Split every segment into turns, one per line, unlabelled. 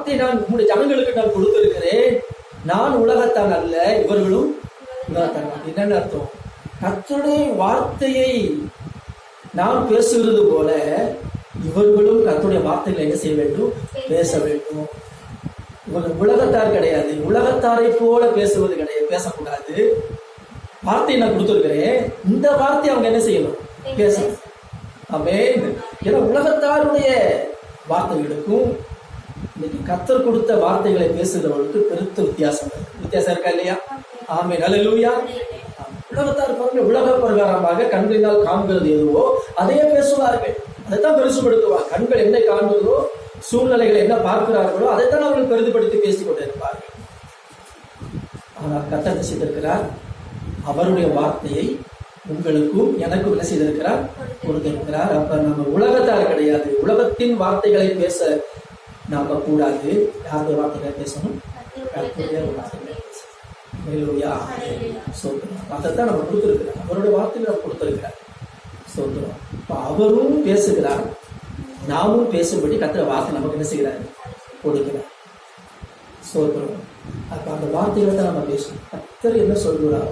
வார்த்தை நான் உங்களுடைய ஜனங்களுக்கு நான் கொடுத்திருக்கிறேன். நான் உலகத்தான் அல்ல இவர்களும் உலகத்தான். என்னென்ன அர்த்தம்? கத்தருடைய வார்த்தையை நாம் பேசுகிறது போல இவர்களும் கர்த்தருடைய வார்த்தைகளை என்ன செய்ய வேண்டும்? பேச வேண்டும். இவங்க உலகத்தார் கிடையாது. உலகத்தாரை போல பேசுவது கிடையாது. பேசக்கூடாது. வார்த்தையை நான் கொடுத்துருக்கிறேன். இந்த வார்த்தையை அவங்க என்ன செய்யணும்? பேசணும். ஆமென். ஏன்னா உலகத்தாருடைய வார்த்தைகளுக்கும் இன்னைக்கு கத்தர் கொடுத்த வார்த்தைகளை பேசுகிறவர்களுக்கு பெருத்த வித்தியாசம் வித்தியாசம் இருக்கா இல்லையா? ஆமே. நல்லூயா உலகத்தார் பாருங்க உலக பிரகாரமாக கண்களினால் காண்கிறது எதுவோ அதையே பேசுவார்கள். அதைத்தான் பெருசுபடுத்துவார் கண்கள் என்ன காண்கிறதோ சூழ்நிலைகளை என்ன பார்க்கிறார்களோ அதைத்தான் அவர்கள் பெரிதுபடுத்தி பேசிக் கொண்டிருப்பார்கள். ஆனால் கத்தர் செய்திருக்கிறார்? அவருடைய வார்த்தையை உங்களுக்கும் எனக்கும் என்ன செய்திருக்கிறார்? கொடுத்திருக்கிறார். அப்ப நம்ம உலகத்தார் கிடையாது. உலகத்தின் வார்த்தைகளை பேச நம்பக்கூடாது கூடாது யாருடைய வார்த்தைகளை பேசணும்? கர்த்தருடைய வார்த்தைகளை பேசணும். ஹalleluya. ஸ்தோத்திரம். அதைத்தான் நம்ம கொடுத்துருக்குறோம் அவருடைய வார்த்தைகளை நம்ம கொடுத்திருக்கிறார். ஸ்தோத்திரம். இப்போ அவரும் பேசுகிறார். நாமும் பேசும்படி கத்திர வார்த்தை நமக்கு என்ன செய்கிறார்? கொடுக்கிறார். ஸ்தோத்திரம் அப்போ அந்த வார்த்தைகளை தான் நம்ம பேசணும். கத்தர் என்ன சொல்கிறாரோ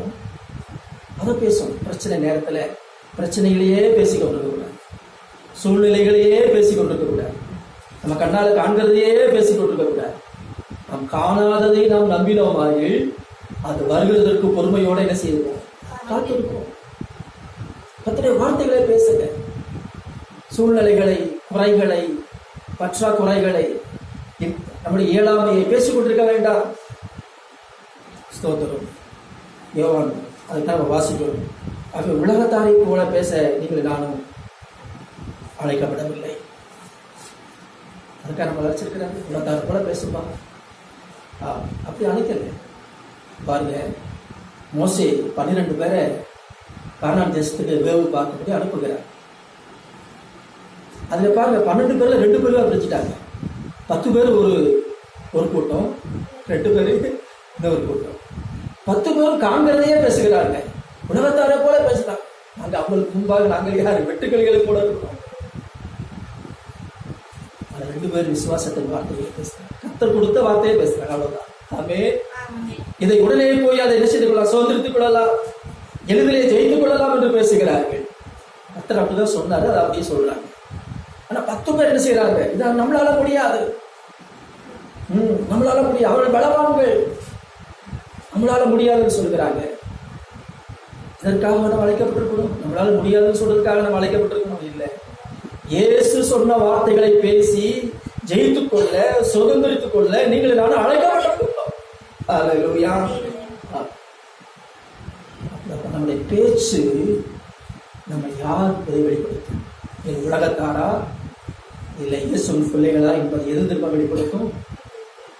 அதை பேசணும். பிரச்சனை நேரத்தில் பிரச்சனைகளையே பேசிக் கூடாது சூழ்நிலைகளையே பேசிக் கூடாது நம்ம கண்ணால காண்கிறதையே பேசிக் கொண்டிருக்க நாம் காணாததை நாம் நம்பினோமாயில் அது வருகிறதற்கு பொறுமையோட என்ன செய்வோம்? காத்திருப்போம். கத்தருடைய வார்த்தைகளை பேசுங்க. சூழ்நிலைகளை குறைகளை பற்றாக்குறைகளை நம்முடைய இயலாமையை பேசிக் கொண்டிருக்க வேண்டாம். ஸ்தோத்திரம். யோவான் அதுதான் நம்ம வாசிக்கிறோம். ஆக உலகத்தாரை போல பேச நீங்கள் நானும் அழைக்கப்படவில்லை. அதுக்காக நம்ம அழைச்சிருக்கிறாங்க உலகத்தாரை போல பேசுப்பா ஆ, அப்படி அழைக்கல பாருங்க மோசே பன்னிரெண்டு பேரை கானான் தேசத்துக்கு வேவு பார்க்கும்படி அனுப்புகிறார். அதில் பாருங்க பன்னெண்டு பேரில் ரெண்டு பேருவா பிரிச்சுட்டாங்க பத்து பேர் ஒரு ஒரு கூட்டம் ரெண்டு பேர் இன்னொரு கூட்டம். பத்து பேரும் காண்கிறதையே பேசுகிறாங்க உலகத்தாரை போல பேசுறாங்க நாங்கள் அவங்களுக்கு முன்பாக நாங்கள் யார்? வெட்டுக்கிளிகளை கூட இருக்கிறோம் ரெண்டு பேர் விசுவாசத்தின் வார்த்தையை பேசுறாங்க கத்தர் கொடுத்த வார்த்தையை பேசுறாங்க அவ்வளவுதான். ஆமே இதை உடனே போய் அதை என்ன செய்து கொள்ளலாம்? சுதந்திரத்துக் கொள்ளலாம். எளிதிலே ஜெயித்து கொள்ளலாம் என்று பேசுகிறார்கள். கத்தர் அப்படிதான் சொன்னாரு அதை அப்படியே சொல்றாங்க. ஆனா பத்து பேர் என்ன செய்யறாங்க இதை நம்மளால முடியாது. ம் நம்மளால முடியாது. அவர்கள் பலவான்கள். நம்மளால முடியாதுன்னு சொல்கிறாங்க இதற்காக நம்ம அழைக்கப்பட்டிருக்கணும் நம்மளால முடியாதுன்னு சொல்றதுக்காக நம்ம அழைக்கப்பட்டிருக்கணும் இயேசு சொன்ன வார்த்தைகளை பேசி ஜெயித்துக் கொள்ள சுதந்திரித்துக் கொள்ள நீங்கள் நானும் அழைக்கப்பட்டிருக்கிறோம் ஆ. நம்முடைய பேச்சு நம்ம யார் என்பதை வெளிப்படுத்தும்? இது உலகத்தாரா? இல்லை இயேசுவின் பிள்ளைகளா என்பதை எது திரும்ப வெளிப்படுத்தும்?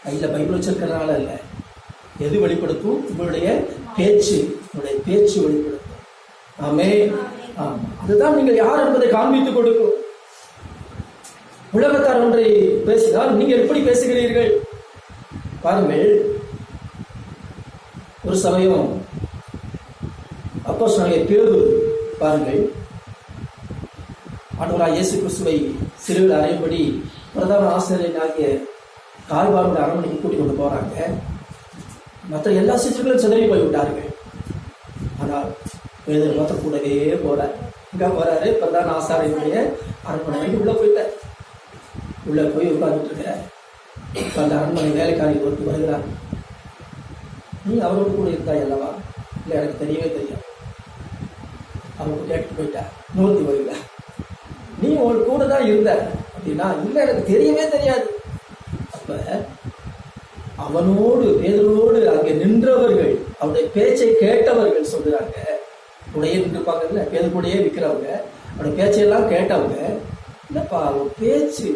கையில் பைபிள் வச்சிருக்கிறதுனால இல்லை. எது வெளிப்படுத்தும்? உங்களுடைய பேச்சு உங்களுடைய பேச்சு வெளிப்படுத்தும். ஆமே. ஆமாம் அதுதான் நீங்கள் யார் என்பதை காண்பித்துக் கொடுக்கும். உலகத்தார் ஒன்றை பேசினால் நீங்கள் எப்படி பேசுகிறீர்கள்? பாருங்கள். ஒரு சமயம் அப்போ சொன்ன பேரு பாருங்கள். ஆண்டவராக இயேசு கிறிஸ்துவை சிறுவில் அறையும்படி பிரதான ஆசிரியனாகிய கால்வாரோட அரண்மனைக்கு கூட்டிக் கொண்டு போறாங்க. மற்ற எல்லா சிசுகளும் சிதறி போய்விட்டார்கள். ஆனால் பேதர் மாத்திரம் கூடவே போறார் இங்க போறாரு பிரதான ஆசாரியனுடைய அரண்மனைக்கு உள்ள போயிட்டார். உள்ள போய் உட்கார்ந்துட்டு இருக்கிறார் அந்த அரண்மனை வேலைக்காரி ஒருத்தர் வருகிறார். நீ அவரோடு கூட இருந்தாய் அல்லவா? இல்லை எனக்கு தெரியவே தெரியும் அவங்க கேட்டு போயிட்டா நூத்தி வருகிறா நீ உன் கூட தான் இருந்த. அப்படின்னா இல்லை எனக்கு தெரியவே தெரியாது. அப்ப அவனோடு பேதரோடு அங்கே நின்றவர்கள் அவருடைய பேச்சை கேட்டவர்கள் சொல்கிறாங்க கூடயே நின்றுப்பாங்கல்ல? பேதர் கூடயே விற்கிறவங்க அவருடைய பேச்சையெல்லாம் கேட்டவங்க. என்னப்பா அவன் பேச்சு?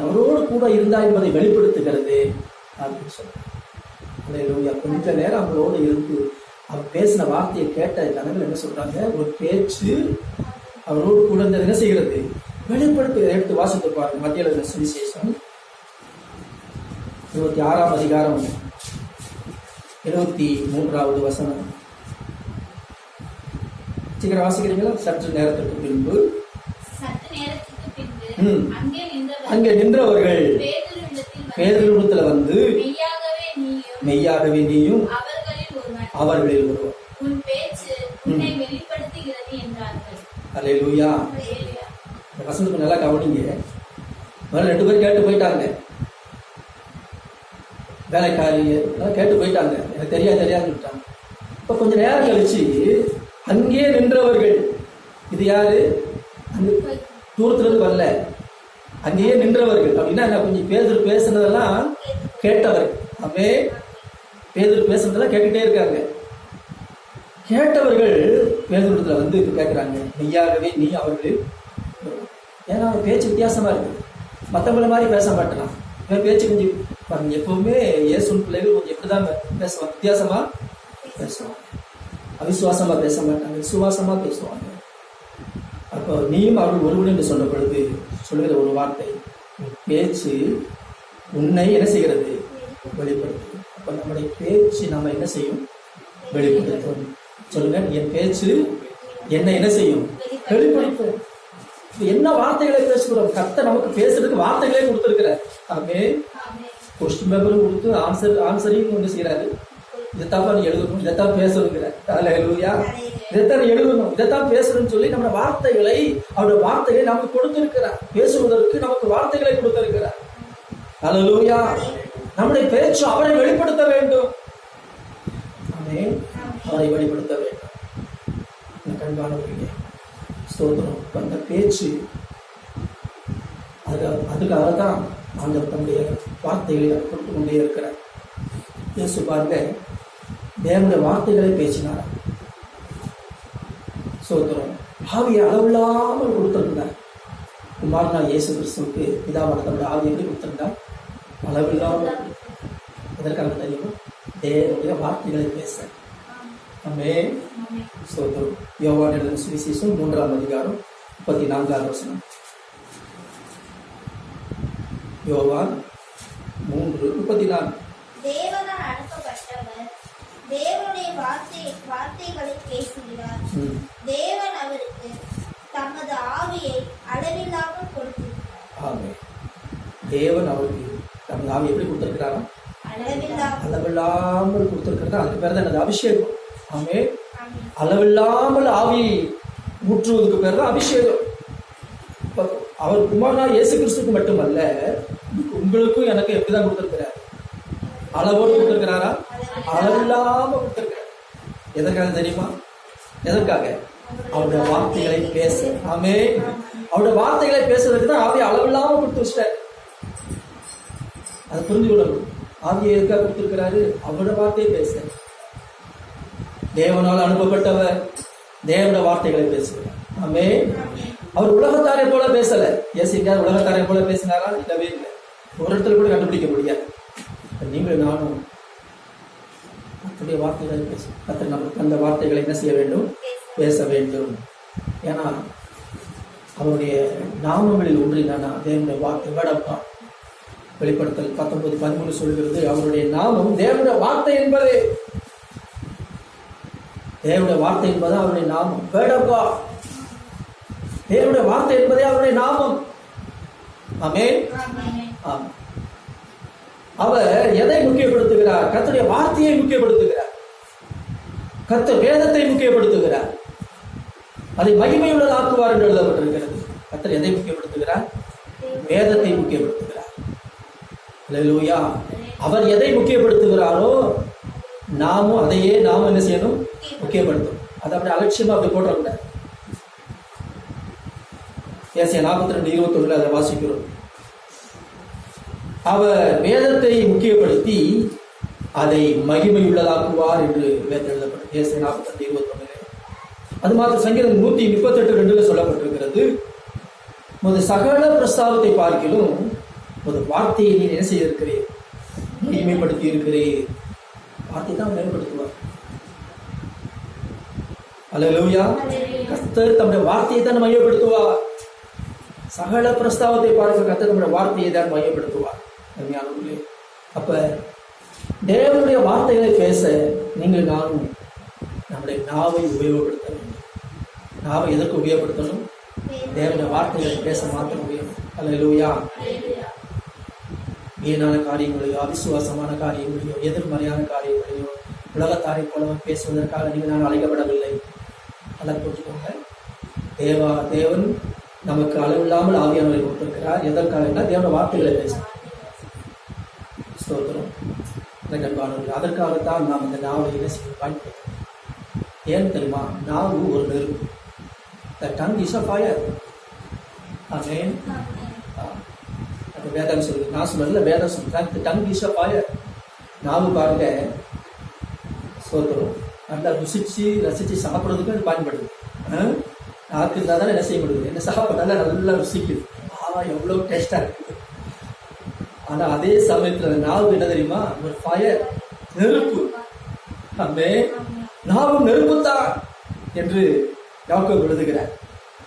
அவரோடு கூட இருந்தா என்பதை வெளிப்படுத்துகிறது அப்படின்னு சொல்றாங்க கொஞ்ச நேரம் அவங்களோட இருந்து அவர் பேசின வார்த்தையை கேட்ட ஜனங்கள் என்ன சொல்றாங்க? ஒரு பேச்சு அவரோடு கூட இருந்தது என்ன செய்கிறது? வெளிப்படுத்தி எடுத்து வாசித்து பாருங்க. மத்திய சுவிசேஷம் இருபத்தி ஆறாம் அதிகாரம் இருபத்தி மூன்றாவது வசனம். சீக்கிரம் வாசிக்கிறீங்களா? சற்று நேரத்திற்கு பின்பு.
சற்று நேரத்துக்கு அங்கே நின்றவர்
அங்கே நின்றவர்கள் பேதரிடத்துல வந்து
மெய்யாகவே நீயும் அவர்களில்
ஒருவர் அல்லேலூயா. இந்த வசனத்துக்கு நல்லா கவனிங்க. முதல்ல ரெண்டு பேரும் கேட்டு போயிட்டாங்க. வேலைக்காரி கேட்டு போயிட்டாங்க. எனக்கு தெரியாது தெரியாதுன்னு இப்போ கொஞ்ச நேரம் கழிச்சு அங்கேயே நின்றவர்கள். இது யாரு? தூரத்திலிருந்து வரல. அங்கேயே நின்றவர்கள். அப்படின்னா என்ன கொஞ்சம் பேதர் பேசுனதெல்லாம் கேட்டவர். அவே பேதர் பேசுனதெல்லாம் கேட்டுட்டே இருக்காங்க. கேட்டவர்கள் பேதூரத்தில் வந்து இப்ப கேட்குறாங்க நீயாகவே நீ அவர்கள். ஏன்னா அவன் பேச்சு வித்தியாசமாக இருக்கு. மற்றவங்கள மாதிரி பேச மாட்டான். இவன் பேச்சு கொஞ்சம் பாருங்க எப்பவுமே இயேசுன் பிள்ளைகள் கொஞ்சம் எப்படிதான் பேசுவான் வித்தியாசமாக பேசுவாங்க. அவிசுவாசமாக பேச மாட்டாங்க. விசுவாசமாக பேசுவாங்க. நீயும் அவர்கள் ஒருவன் என்று சொன்ன பொழுது சொல்லுகிற ஒரு வார்த்தை பேச்சு உன்னை என்ன செய்கிறது? வெளிப்படுத்தும். அப்போ நம்முடைய பேச்சு நம்ம என்ன செய்யும்? வெளிப்படுத்தும். சொல்லுங்க என் பேச்சு என்ன என்ன செய்யும்? வெளிப்படுத்தும். என்ன வார்த்தைகளை பேசுகிறோம்? கர்த்தர் நமக்கு பேசுறதுக்கு வார்த்தைகளே கொடுத்துருக்கிறார். ஆமே
ஆமென்.
கொஸ்டின் பேப்பரும் கொடுத்து ஆன்சர் ஆன்சரையும் ஒன்று செய்யறாரு இதைத்தான் நீ எழுதணும் இதைத்தான் பேசணுங்கிற. அல்லேலூயா இதைத்தான் நீ எழுதணும் இதைத்தான் பேசணும்னு சொல்லி நம்ம வார்த்தைகளை அவருடைய வார்த்தைகளை நமக்கு கொடுத்திருக்கிறார். பேசுவதற்கு நமக்கு வார்த்தைகளை கொடுத்திருக்கிறார். அல்லேலூயா நம்முடைய பேச்சு அவரை வெளிப்படுத்த வேண்டும். அவரை வெளிப்படுத்த வேண்டும். கண்காணவர்களே ஸ்தோத்திரம். அந்த பேச்சு அது அதுக்காக தான் ஆண்டவர் தம்முடைய வார்த்தைகளை கொடுத்து கொண்டே இருக்கிறார். இயேசு பாருங்க தேவனுடைய வார்த்தைகளை பேசினார். ஸ்தோத்திரம் ஆவியை அளவில்லாமல் கொடுத்திருந்தார். குமாரனா இயேசு கிறிஸ்துவுக்கு பிதாவான தன்னுடைய ஆவி எப்படி கொடுத்திருந்தார்? அளவில்லாமல். இதற்கான தெரியுமா? தேவனுடைய வார்த்தைகளை பேச. நம்மே
ஆமென்.
ஸ்தோத்திரம் யோவான் எழுதின சுவிசேஷம் மூன்றாம் அதிகாரம் முப்பத்தி நான்காம் வசனம். யோவான் மூன்று முப்பத்தி நான்கு
தேவனால் அனுப்பப்பட்டவர் தேவனுடைய வார்த்தை வார்த்தைகளை பேசுகிறார். தேவன் அவருக்கு தமது ஆவியை அளவில்லாமல் கொடுத்திருக்கிறார்.
தேவன் அவருக்கு தமது ஆவி எப்படி கொடுத்திருக்கிறாரா?
அளவில்லாமல்.
கொடுத்திருக்கிறதா? அதுக்கு பேர் தான் என்னது? அபிஷேகம். ஆமே. அளவில்லாமல் ஆவி ஊற்றுவதுக்கு பேர் தான் அபிஷேகம். அவர் குமாரனா இயேசு கிறிஸ்துக்கு மட்டுமல்ல உங்களுக்கும் எனக்கு எப்படிதான் கொடுத்திருக்கிறார்? அளவோடு கொடுத்திருக்கிறாரா? அளவில்லாம கொடுத்திருக்கிறார் எதற்காக தெரியுமா? எதற்காக? அவருடைய வார்த்தைகளை பேச. ஆமே அவருடைய வார்த்தைகளை பேசுறதுக்கு தான் ஆவியை அளவில்லாம கொடுத்து வச்சிட்டார். அதை புரிஞ்சு கொள்ளணும். ஆவியை எதுக்காக கொடுத்துருக்கிறாரு? அவரோட வார்த்தையை பேச. தேவனால் அனுப்பப்பட்டவர் தேவனோட வார்த்தைகளை பேசுகிறார். ஆமே அவர் உலகத்தாரை போல பேசல. ஏசிக்கார் உலகத்தாரை போல பேசினாரா? இல்லவே இல்லை. ஒரு இடத்துல கூட கண்டுபிடிக்க முடியாது. நீங்களும் நானும் கர்த்தருடைய வார்த்தைகளை பேச. கத்தர் நமக்கு அந்த வார்த்தைகளை என்ன செய்ய வேண்டும்? பேச வேண்டும். ஏன்னா அவருடைய நாமங்களில் ஒன்று என்னன்னா தேவனுடைய வார்த்தை வேடப்பா. வெளிப்படுத்தல் பத்தொன்பது பதிமூணு சொல்கிறது அவருடைய நாமம் தேவனுடைய வார்த்தை என்பதே. தேவனுடைய வார்த்தை என்பது அவருடைய நாமம். வேடப்பா. தேவனுடைய வார்த்தை என்பதே அவருடைய நாமம். ஆமென்.
ஆமென்.
அவர் எதை முக்கியப்படுத்துகிறார்? கத்துடைய வார்த்தையை முக்கியப்படுத்துகிறார். கர்த்தர் வேதத்தை முக்கியப்படுத்துகிறார். அதை மகிமையுள்ளதாக்குவார் என்று எழுதப்பட்டிருக்கிறது. கர்த்தர் எதை முக்கியப்படுத்துகிறார்? வேதத்தை முக்கியப்படுத்துகிறார். அல்லேலூயா அவர் எதை முக்கியப்படுத்துகிறாரோ நாமும் அதையே நாம் என்ன செய்யணும்? முக்கியப்படுத்தும் அதை அப்படி அலட்சியமா அப்படி போட்டுறக்கூடாது. ஏசிய நாற்பத்தி ரெண்டு இருபத்தொன்னுல அதை வாசிக்கிறோம். அவர் வேதத்தை முக்கியப்படுத்தி அதை மகிமையுள்ளதாக்குவார் என்று வேதம் எழுதப்பட்டது. நாற்பத்தி இருபத்தொன்னுல. அது மாத்திரம் சங்கீதம் நூத்தி முப்பத்தெட்டு ரெண்டுல சொல்லப்பட்டிருக்கிறது. ஒரு சகல பிரஸ்தாபத்தை பார்க்கிலும் ஒரு வார்த்தையை நீ என்ன செய்திருக்கிறீர்? மகிமைப்படுத்தி இருக்கிறீர். வார்த்தை தான் மேம்படுத்துவார். அல்லேலூயா. கர்த்தர் தம்முடைய வார்த்தையை தான் மையப்படுத்துவார் சகல பிரஸ்தாவத்தை பார்க்க கர்த்தர் தம்முடைய வார்த்தையை தான் மையப்படுத்துவார் அப்ப தேவனுடைய வார்த்தைகளை பேச நீங்கள் நானும் நம்முடைய நாவை உபயோகப்படுத்த வேண்டும். நாவை எதற்கு உபயோகப்படுத்தணும்? தேவனுடைய வார்த்தைகளை பேச மாற்ற முடியும். அல்லையா
அல்லேலூயா.
வீணான காரியங்களையோ அவிசுவாசமான காரியங்களையோ எதிர்மறையான காரியங்களையோ உலகத்தாரை போல பேசுவதற்காக நீங்கள் நான் அழைக்கப்படவில்லை. அதை புரிஞ்சுக்கோங்க தேவா தேவன் நமக்கு அளவில்லாமல் ஆவியானவரை கொடுத்திருக்கிறார். எதற்காக? தேவன வார்த்தைகளை பேசணும் ஸ்தோத்திரம் இந்த அதற்காகத்தான் நாம் இந்த நாவலை என்ன செய்ய ஏன் தெரியுமா? நாவு ஒரு நெருப்பு. The tongue is a fire amen அப்போ வேதம் சொல்லுது. நான் சொல்லல வேதம் சொல்லுறேன் the tongue is a fire நாவு பாருங்க சோத்துறோம் நல்லா ருசிச்சு ரசிச்சு சாப்பிட்றதுக்கு அது பயன்படுது. ஆ? நாக்கு இருந்தால் தானே என்ன செய்ய முடியுது என்ன சாப்பிட்டாலும் நல்லா ருசிக்குது. ஆ எவ்வளோ டேஸ்டாக இருக்குது ஆனா அதே சமயத்துல நாவு என்ன தெரியுமா? ஒரு ஃபயர் நெருப்பு. அம்மே நாவு நெருப்புத்தான் என்று யாக்கோப் எழுதுகிறார்.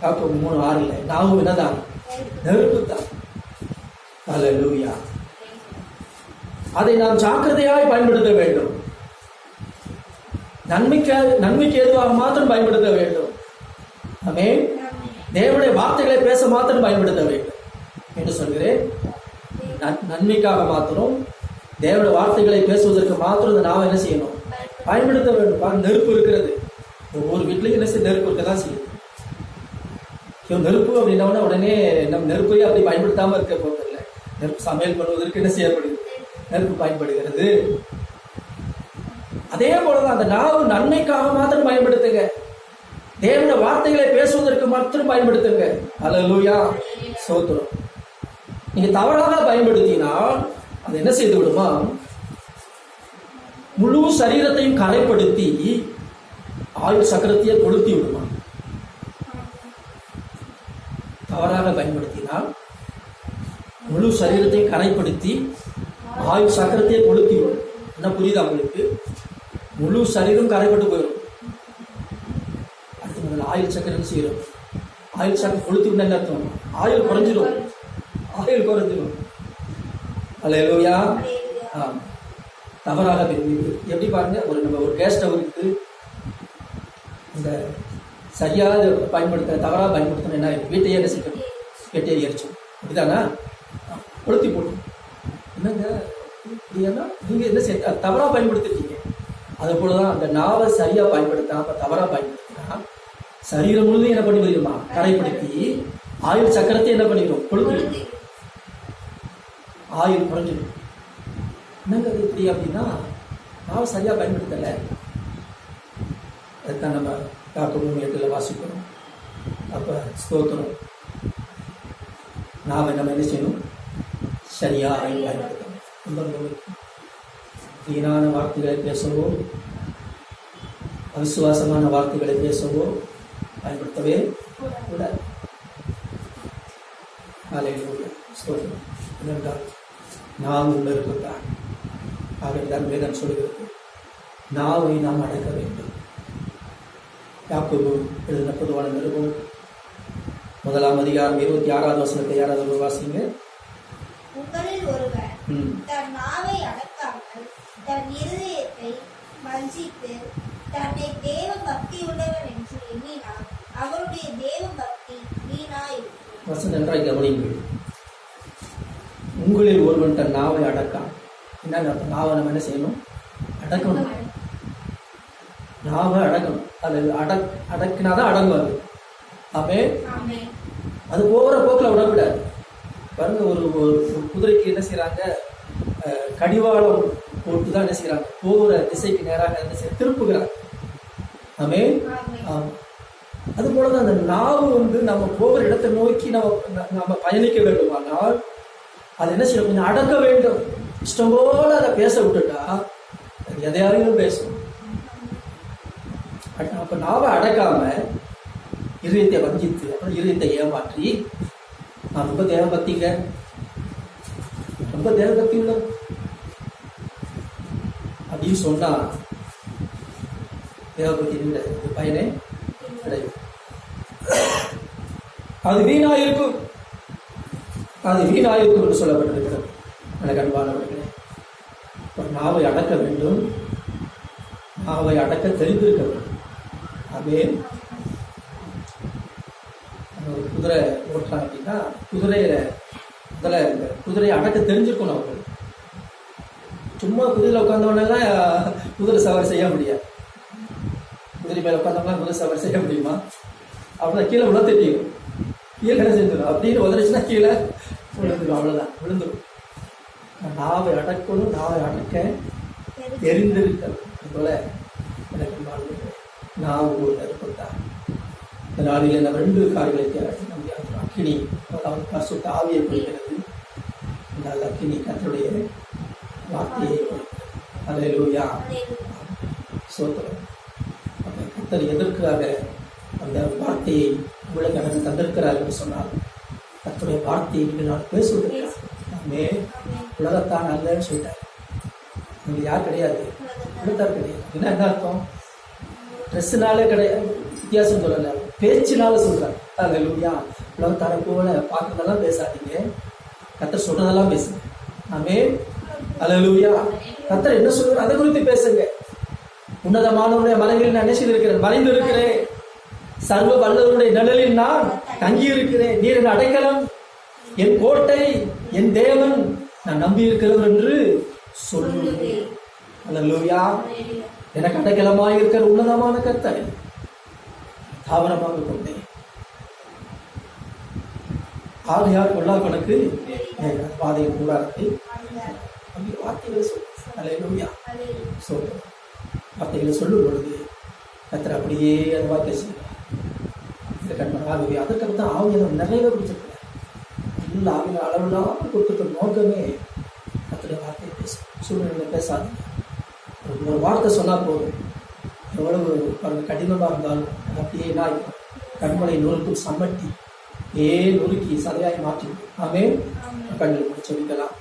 யாக்கோப் மூணு ஆறுல நாவு என்னதான்? நெருப்புத்தான் அல்லேலூயா அதை நாம் ஜாக்கிரதையாய் பயன்படுத்த வேண்டும். நன்மைக்கு நன்மைக்கு ஏதுவாக மாத்திரம் பயன்படுத்த வேண்டும். ஆமே தேவனுடைய வார்த்தைகளை பேச மாத்திரம் பயன்படுத்த வேண்டும். என்று சொல்கிறேன். நன்மைக்காக மாத்திரம் தேவனுடைய வார்த்தைகளை பேசுவதற்கு மாத்திரம் இந்த நாம என்ன செய்யணும்? பயன்படுத்த வேண்டும்? நெருப்பு இருக்கிறது. ஒவ்வொரு வீட்லையும் என்ன செய்ய நெருப்பு இருக்க தான் செய்யும். ஐயோ, நெருப்பு அப்படின்னா உடனே நம்ம நெருப்பையும் அப்படி பயன்படுத்தாம இருக்க போவதில்லை நெருப்பு சமையல் பண்ணுவதற்கு என்ன செய்யப்படுது? நெருப்பு பயன்படுகிறது. அதே போலதான் அந்த நாவு நன்மைக்காக மாத்திரம் பயன்படுத்துங்க. தேவனுடைய வார்த்தைகளை பேசுவதற்கு மாத்திரம் பயன்படுத்துங்க. அலலூயா சோத்துறோம் நீங்க தவறாக பயன்படுத்தினால் அது என்ன செய்து விடுமா? முழு சரீரத்தையும் கரைப்படுத்தி ஆயுள் சக்கரத்தையே கொளுத்தி விடுமா? தவறாக பயன்படுத்தினால் முழு சரீரத்தையும் கரைப்படுத்தி ஆயுள் சக்கரத்தையே கொளுத்தி விடும். என்ன புரியுது அவங்களுக்கு முழு சரீரம் கரைப்பட்டு போயிடும். அடுத்து முதல்ல ஆயுள் சக்கரம் செய்யறோம் ஆயுள் சக்கரம் கொளுத்தி விட என்ன அர்த்தம்? ஆயுள் ஆயுள் குறைஞ்சிரும் அல்லேலூயா. ஆ தவறாக எப்படி பாருங்க ஒரு நம்ம ஒரு கேஸ் ஸ்டவ் இருக்குது இந்த சரியாக பயன்படுத்த தவறாக பயன்படுத்தணும் என்ன? வீட்டையே என்ன செய்யும் கெட்டியை எரிச்சோம் அப்படிதானா? கொளுத்தி போடும் என்னங்க? இப்படியானா நீங்க என்ன செய்ய தவறாக பயன்படுத்திட்டீங்க அது போலதான் அந்த நாவை சரியா பயன்படுத்தாம தவறாக பயன்படுத்தினா சரீரம் முழுவதும் என்ன பண்ணி வருமா கரைப்படுத்தி ஆயுள் சக்கரத்தை என்ன பண்ணிடும் கொளுத்தி. ஆயுள் குறைஞ்சிடும். என்னங்க அது இப்படி அப்படின்னா நான் சரியாக பயன்படுத்தலை. அதுதான் நம்ம காக்க இடத்துல வாசிக்கணும். அப்போ ஸ்தோத்திரம். நாம நம்ம என்ன செய்யணும்? சரியா பயன்படுத்தணும். ரொம்ப ரொம்ப வீணான வார்த்தைகளை பேசவோ அவிசுவாசமான வார்த்தைகளை பேசவோ பயன்படுத்தவே கூடாது. காலையில் ஸ்தோத்திரம். ஏனென்றால் நாம் உள்ள இருக்கிறார் ஆகவேதான் வேதம் சொல்கிறது. நாவை நாம் அடக்க வேண்டும். யாக்கோபு எழுதின பொதுவான நிருபம். முதலாம் அதிகாரம் இருபத்தி ஆறாவது வசனத்தை யாராவது வாசிங்க
உங்களில் ஒருவர் தன் நாவை அடக்காமல் தன் இருதயத்தை வஞ்சித்து தன்னை தேவ பக்தி உள்ளவர் என்று எண்ணினார் அவருடைய தேவ பக்தி வீணாயிருக்கும்.
வசனம் நன்றாய் கவனிங்கள் உங்களில் ஒருவன் தன் நாவை அடக்கான். என்ன நாவை நம்ம என்ன செய்யணும்? அடக்கணும். நாவை அடக்கணும். அது அடக் அடக்கினாதான் ஆமே
ஆமென்?
அது போகிற போக்கில் விடக்கூடாது பாருங்க ஒரு ஒரு குதிரைக்கு என்ன செய்றாங்க? அஹ், கடிவாளம் போட்டு தான் என்ன செய்றாங்க? போகிற திசைக்கு நேராக என்ன செய்ய திருப்புகிறாங்க. ஆமே. அது போலதான் அந்த நாவு வந்து நம்ம போகிற இடத்தை நோக்கி நம்ம நம்ம பயணிக்க வேண்டுமானால் அது என்ன செய்யணும் கொஞ்சம் அடக்க வேண்டும். இஷ்டம் போல அதை பேச விட்டுட்டா அது எதையாவது பேசும். அட- அப்ப நாவை அடக்காம இருதயத்தை வஞ்சித்து அப்புறம் இருதயத்தை ஏமாற்றி நான் ரொம்ப தேவபக்திங்க ரொம்ப தேவபக்தி உள்ள அப்படின்னு சொன்னா தேவபக்தி இல்லை. பயனே கிடையாது. அது வீணாயிருக்கும். அது வீணாயிருக்கும் என்று சொல்லப்பட்டிருக்கிறது. எனக்கு அன்பானவர்களே ஒரு நாவை அடக்க வேண்டும். நாவை அடக்க தெரிந்திருக்க வேண்டும். அதே ஒரு குதிரை ஓட்டுறாங்க அப்படின்னா குதிரையில முதல்ல இந்த குதிரையை அடக்க தெரிஞ்சிருக்கணும் அவர்கள். சும்மா குதிரையில் உட்காந்தவனெல்லாம் குதிரை சவாரி செய்ய முடியாது. குதிரை மேலே உட்காந்தவங்களாம் குதிரை சவாரி செய்ய முடியுமா? அப்படின்னா கீழே விழ தெரியும் கீழே என்ன செஞ்சிடும் அப்படின்னு உதறிச்சுன்னா கீழே விழுந்துடும் அவ்வளோதான் விழுந்துடும் நாவை அடக்கணும் நாவை அடக்க தெரிந்திருக்கிறது அதுபோல எனக்கு வாழ்ந்து நான் ஒரு நெருப்பத்தான் இந்த நாளில் நம்ம ரெண்டு காரியங்களை நம்பி அக்கினி அதாவது பசுத்த ஆவியை குறிக்கிறது அந்த அக்கினி கத்தருடைய வார்த்தையை அலையிலூயா சோத்திரம். அப்ப கத்தர் எதற்காக அந்த வார்த்தையை உங்களுக்கு எனக்கு தந்திருக்கிறார் என்று சொன்னார் கத்துடைய வார்த்தை நீங்கள் நான் பேசுவதற்கு உலகத்தான் அல்லன்னு சொல்லிட்டார். இங்கே யார் கிடையாது? உலகத்தார் கிடையாது. என்ன என்ன அர்த்தம்? ட்ரெஸ்ஸுனாலே கிடையாது. வித்தியாசம் சொல்லலை. பேச்சினால சொல்கிறார் அது லூயா உலகத்தாரை போல பார்க்கறதெல்லாம் பேசாதீங்க. கத்தர் சொல்றதெல்லாம் பேசுங்க. ஆமே அல்லேலூயா கத்தர் என்ன சொல்கிறார் அதை குறித்து பேசுங்க. உன்னதமானவருடைய மலைகள் நான் நினைச்சிட்டு இருக்கிறேன் மறைந்து இருக்கிறேன் சர்வ வல்லவருடைய நிழலில் நான் தங்கி இருக்கிறேன் நீர் என் அடைக்கலம். என் கோட்டை என் தேவன் நான் நம்பி இருக்கிறவர் என்று அல்லேலூயா எனக்கு அடைக்கலமாய் இருக்கிற உன்னதமான கர்த்தரை தாவரமாக கொண்டேன். ஆகையால் கொள்ளா கணக்கு பாதையை அப்படி வார்த்தைகளை சொல்லு அல்லேலூயா சொல்லு வார்த்தைகளை சொல்லும் பொழுது கத்தர் அப்படியே அந்த வார்த்தை செய்வார் கண்மன் ஆகவே அதற்கடுத்து ஆவியான நிறைய கொடுத்துருக்கிறார் எல்லா ஆவியான அளவில்லாமல் கொடுத்துருக்க நோக்கமே கத்தருடைய வார்த்தையை பேச சூழ்நிலையில் பேசாதீங்க. ஒரு வார்த்தை சொன்னால் போதும். எவ்வளவு பாருங்க கடினமாக இருந்தாலும் அப்படியே நான் கண்மலை நொறுக்கும் சம்மட்டி ஏ நொறுக்கி சதையாய் மாற்றி ஆமே கண்ணில் சொல்லிக்கலாம்